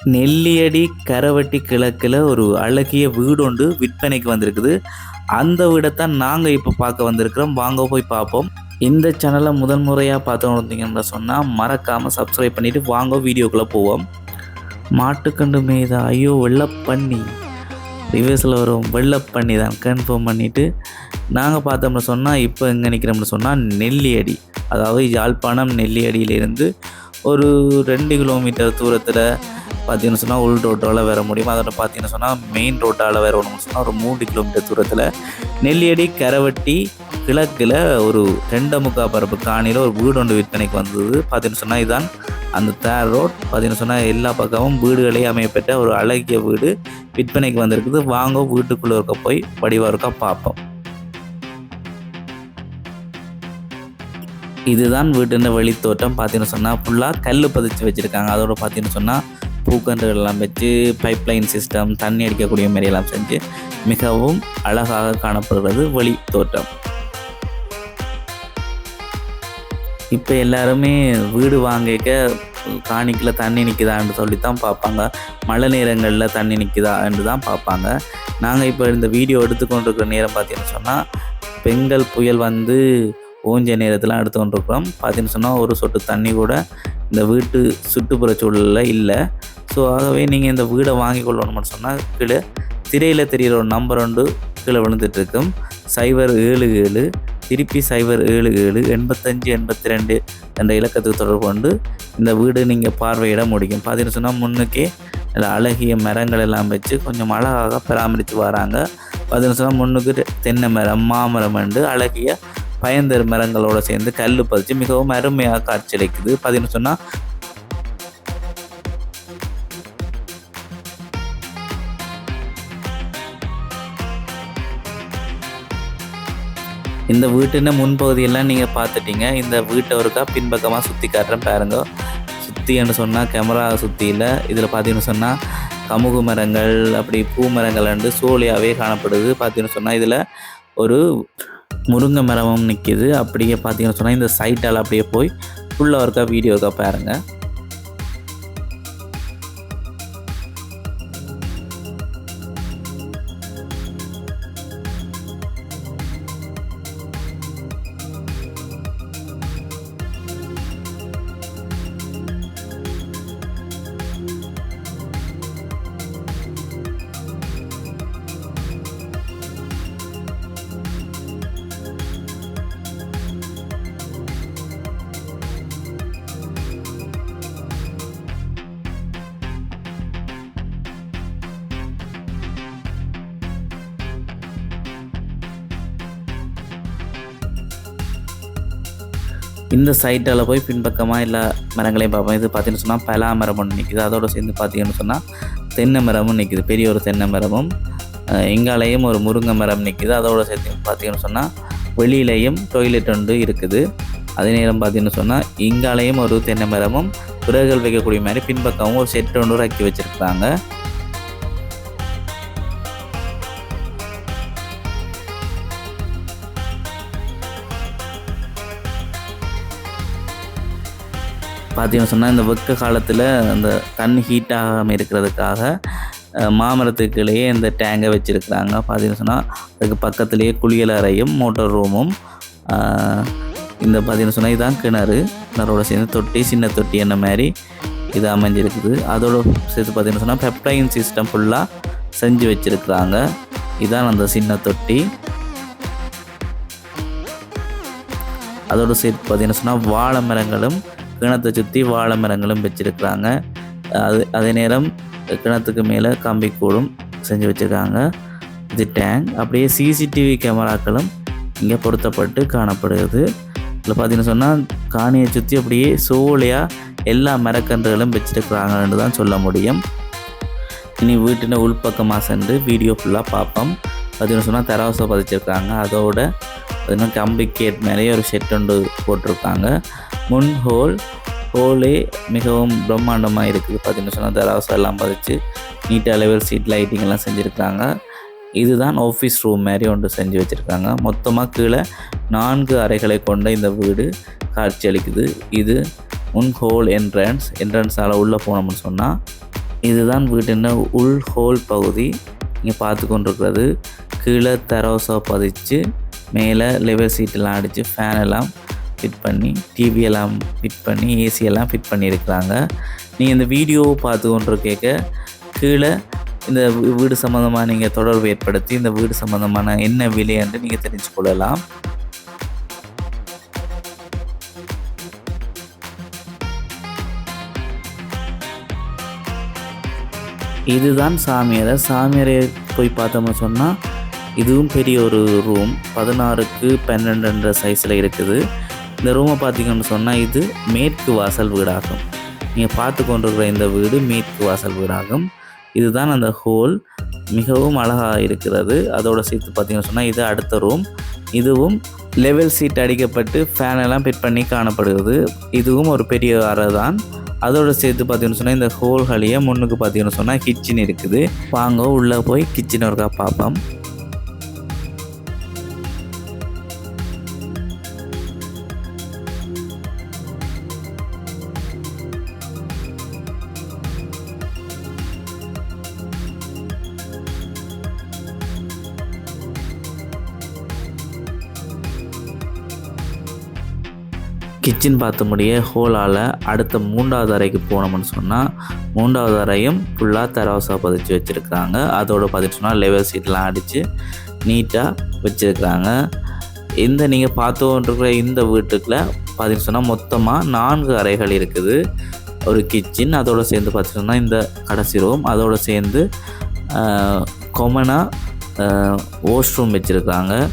நெல்லியடி கரவட்டி கிழக்கில் ஒரு அழகிய வீடு ஒன்று விற்பனைக்கு வந்திருக்குது. அந்த வீடைத்தான் நாங்கள் இப்போ பார்க்க வந்திருக்கிறோம். வாங்க போய் பார்ப்போம். இந்த சேனலை முதல் முறையாக பார்த்து சொன்னால் மறக்காமல் சப்ஸ்கிரைப் பண்ணிவிட்டு வாங்க வீடியோக்குள்ளே போவோம். மாட்டுக்கண்டு மேய்தா ஐயோ வெள்ளப்பண்ணி. ரிவர்ஸில் வரும் வெள்ளப்பண்ணி தான். கன்ஃபார்ம் பண்ணிவிட்டு நாங்கள் பார்த்தோம்னு சொன்னால் இப்போ எங்கே நிற்கிறோம்னு சொன்னால் நெல்லியடி. அதாவது யாழ்ப்பாணம் நெல்லியடியிலிருந்து ஒரு ரெண்டு கிலோமீட்டர் தூரத்தில் பார்த்தீங்கன்னு சொன்னால் உள் ரோட்டால் வர முடியும்? அதோட பார்த்தீங்கன்னு சொன்னால் மெயின் ரோட்டால் வர வரணும்னு சொன்னால் ஒரு மூன்று கிலோமீட்டர் தூரத்தில் நெல்லியடி கரவட்டி கிழக்கில் ஒரு ரெண்டு முக்கா பரப்பு காணியில் ஒரு வீடு ஒன்று விற்பனைக்கு வந்தது. பார்த்தீங்கன்னு சொன்னால் இதுதான் அந்த தேர் ரோட். பார்த்தீங்கன்னு சொன்னால் எல்லா பக்கமும் வீடுகளே அமையப்பட்ட ஒரு அழகிய வீடு. விற்பனைக்கு வந்திருக்குது. வாங்க வீட்டுக்குள்ளே இருக்க போய் வடிவாக இருக்கா பார்ப்போம் இதுதான் வீட்டுன வெளித்தோட்டம் பார்த்தீங்கன்னு சொன்னால் ஃபுல்லாக கல் பதிச்சு வச்சுருக்காங்க. அதோட பார்த்தீங்கன்னு சொன்னால் பூக்கன்றுகள் எல்லாம் வச்சு பைப் லைன் சிஸ்டம் தண்ணி அடிக்கக்கூடிய மாதிரி எல்லாம் செஞ்சு மிகவும் அழகாக காணப்படுகிறது வழி தோட்டம். இப்போ எல்லாருமே வீடு வாங்கிக்க காணிக்கில் தண்ணி நிற்குதான்னு சொல்லி தான் பார்ப்பாங்க. மழை நேரங்களில் தண்ணி நிற்குதா என்று தான் பார்ப்பாங்க. நாங்கள் இப்போ இந்த வீடியோ எடுத்துக்கொண்டிருக்கிற நேரம் பார்த்தீங்கன்னு சொன்னால் பெங்கல் புயல் வந்து ஊஞ்ச நேரத்தில் எடுத்துக்கொண்டிருக்கிறோம் பார்த்தீங்கன்னு சொன்னால் ஒரு சொட்டு தண்ணி கூட இந்த வீட்டு சுற்றுப்புற சூழலில் இல்லை. ஸோ ஆகவே நீங்கள் இந்த வீடை வாங்கி கொள்ளணும்னு சொன்னால் கீழே திரையில் தெரிகிற ஒரு நம்பர் ஒன்று கீழே விழுந்துட்டுருக்கும். சைபர் ஏழு ஏழு திருப்பி சைபர் ஏழு ஏழு எண்பத்தஞ்சு எண்பத்தி ரெண்டு என்ற இலக்கத்துக்கு தொடர்பு கொண்டு இந்த வீடு நீங்கள் பார்வையிட முடியும். பார்த்தீங்கன்னு சொன்னால் முன்னுக்கே அழகிய மரங்கள் எல்லாம் வச்சு கொஞ்சம் அழகாக பராமரித்து வராங்க. பார்த்தீங்கன்னு சொன்னால் முன்னுக்கு தென்னை மரம் மாமரம் என்று அழகிய பயந்தர் மரங்களோடு சேர்ந்து கல் பதிச்சு மிகவும் அருமையாக காட்சியளிக்குது பார்த்தீங்கன்னு சொன்னால் இந்த வீட்டின முன்பகுதியெல்லாம் நீங்கள் பார்த்துட்டீங்க. இந்த வீட்டை ஒருக்கா பின்பக்கமாக சுற்றி காட்டுறேன் பாருங்க. சுற்றின்னு சொன்னால் கேமரா சுற்றியில் இதில் பார்த்தீங்கன்னு சொன்னால் கமுகு மரங்கள் அப்படி பூ மரங்கள் வந்து சோழியாகவே காணப்படுது. பார்த்தீங்கன்னு சொன்னால் இதில் ஒரு முருங்கை மரமும் நிற்கிது அப்படியே பார்த்தீங்கன்னு சொன்னால் இந்த சைட்டால் அப்படியே போய் ஃபுல்லாக ஒருக்கா வீடியோக்கா பாருங்கள் இந்த சைட்டால் போய் பின்பக்கமாக எல்லா மரங்களையும் பார்ப்போம். இது பார்த்தீங்கன்னு சொன்னால் பலா மரம் ஒன்று நிற்கிது அதோடு சேர்ந்து பார்த்தீங்கன்னு சொன்னால் தென்னை மரமும் நிற்கிது பெரிய ஒரு தென்னை மரமும் எங்காலையும் ஒரு முருங்கை மரம் நிற்கிது அதோடு சேர்த்து பார்த்தீங்கன்னு சொன்னால் வெளியிலையும் டொய்லெட் ஒன்று இருக்குது. அதே நேரம் பார்த்தீங்கன்னு சொன்னால் இங்காலையும் ஒரு தென்னை மரமும் விறகுகள் வைக்கக்கூடிய மாதிரி பின்பக்கமும் ஒரு செட் ஒன்று ரக்கி வச்சுருக்காங்க பார்த்தீங்கன்னு சொன்னால் இந்த வெக்க காலத்தில் அந்த தண்ணி ஹீட் ஆகாமல் இருக்கிறதுக்காக மாமரத்துக்குள்ளேயே இந்த டேங்கை வச்சுருக்குறாங்க. பார்த்தீங்கன்னு சொன்னால் அதுக்கு பக்கத்துலேயே குளியல் அறையும் மோட்டர் ரூமும் இந்த பார்த்தீங்கன்னு சொன்னால் இதுதான் கிணறு. கிணறோட சேர்ந்து தொட்டி சின்ன தொட்டி என்ன மாதிரி இது அமைஞ்சிருக்குது. அதோட சேர்த்து பார்த்தீங்கன்னு சொன்னால் பெப்டைன் சிஸ்டம் ஃபுல்லாக செஞ்சு வச்சுருக்குறாங்க. இதான் அந்த சின்ன தொட்டி. அதோடு சேர்த்து பார்த்தீங்கன்னு சொன்னால் வாழை மரங்களும் கிணத்தை சுற்றி வாழை மரங்களும் வச்சுருக்குறாங்க. அது அதே நேரம் கிணத்துக்கு மேலே கம்பிக்கூடும் செஞ்சு வச்சுருக்காங்க. இது டேங்க் அப்படியே சிசிடிவி கேமராக்களும் இங்கே பொருத்தப்பட்டு காணப்படுகிறது. இதில் பார்த்தீங்கன்னு சொன்னால் காணியை சுற்றி அப்படியே சோலையாக எல்லா மரக்கன்றுகளும் வச்சுருக்குறாங்கன்னு தான் சொல்ல முடியும். இனி வீட்டின் உள்பக்கமாக சென்று வீடியோ ஃபுல்லாக பார்ப்போம். பார்த்தீங்கன்னு சொன்னால் தராசை பதிச்சிருக்காங்க. அதோட பார்த்தீங்கன்னா கம்பி கேட் மேலேயே ஒரு ஷெட் ஒன்று போட்டிருக்காங்க. முன் ஹோல் ஹோலே மிகவும் பிரம்மாண்டமாக இருக்குது. பார்த்தீங்கன்னு சொன்னால் தராசம் எல்லாம் பதிச்சு நீட்டாக லெவல் சீட் லைட்டிங் எல்லாம் செஞ்சுருக்காங்க. இதுதான் ஆஃபீஸ் ரூம் மாதிரி ஒன்று செஞ்சு வச்சுருக்காங்க. மொத்தமாக கீழே நான்கு அறைகளை கொண்ட இந்த வீடு காட்சியளிக்குது இது முன் ஹோல் என்ட்ரன்ஸ் என்ட்ரன்ஸால் உள்ளே போனோம்னு சொன்னால் இதுதான் வீட்டின் உள் ஹோல் பகுதி. இங்கே பார்த்து கொண்டிருக்கிறது. கீழே தரோசா பதிச்சு மேலே லெவல் சீட்டெல்லாம் அடித்து ஃபேன் எல்லாம் ஃபிட் பண்ணி டிவி எல்லாம் ஃபிட் பண்ணி ஏசி எல்லாம் ஃபிட் பண்ணியிருக்கிறாங்க. நீங்கள் இந்த வீடியோ பார்த்து கேட்க கீழே இந்த வீடு சம்மந்தமாக நீங்கள் தொடர்பு ஏற்படுத்தி இந்த வீடு சம்மந்தமான என்ன விலை என்று நீங்கள் தெரிஞ்சு கொள்ளலாம். இதுதான் சாமியார சாமியாரை போய் பார்த்தோம்னு சொன்னால் இதுவும் பெரிய ஒரு ரூம் பதினாறுக்கு பன்னெண்டுன்ற சைஸில் இருக்குது. இந்த ரூமை பார்த்தீங்கன்னு சொன்னால் இது மேற்கு வாசல் வீடாகும். நீங்கள் பார்த்து கொண்டிருக்கிற இந்த வீடு மேற்கு வாசல் வீடாகும். இதுதான் அந்த ஹோல். மிகவும் அழகாக இருக்கிறது. அதோட சேர்த்து பார்த்தீங்கன்னு சொன்னால் இது அடுத்த ரூம். இதுவும் லெவல் சீட் அடிக்கப்பட்டு ஃபேன் எல்லாம் ஃபிட் பண்ணி காணப்படுகிறது. இதுவும் ஒரு பெரிய அறை தான் அதோட சேர்த்து பார்த்தீங்கன்னு சொன்னால் இந்த ஹோல்களையே முன்னுக்கு பார்த்தீங்கன்னு சொன்னால் கிச்சன் இருக்குது. வாங்க உள்ளே போய் கிச்சன் ஒருக்கா பார்ப்போம். கிச்சன் பார்த்த முடிய ஹோலால் அடுத்த மூன்றாவது அறைக்கு போனோம்னு சொன்னால் மூன்றாவது அறையும் ஃபுல்லாக தரவசா பதிச்சு வச்சுருக்காங்க அதோட பார்த்துட்டு சொன்னால் லெவல் சீட்லாம் அடித்து நீட்டாக வச்சுருக்காங்க இந்த நீங்கள் பார்த்துருக்கிற இந்த வீட்டுக்குள்ள பார்த்தீங்கன்னு சொன்னால் மொத்தமாக நான்கு அறைகள் இருக்குது. ஒரு கிச்சன் அதோட சேர்ந்து பார்த்துட்டு சொன்னால் இந்த கடைசி ரூம் அதோடு சேர்ந்து கொமனாக வாஷ்ரூம் வச்சுருக்காங்க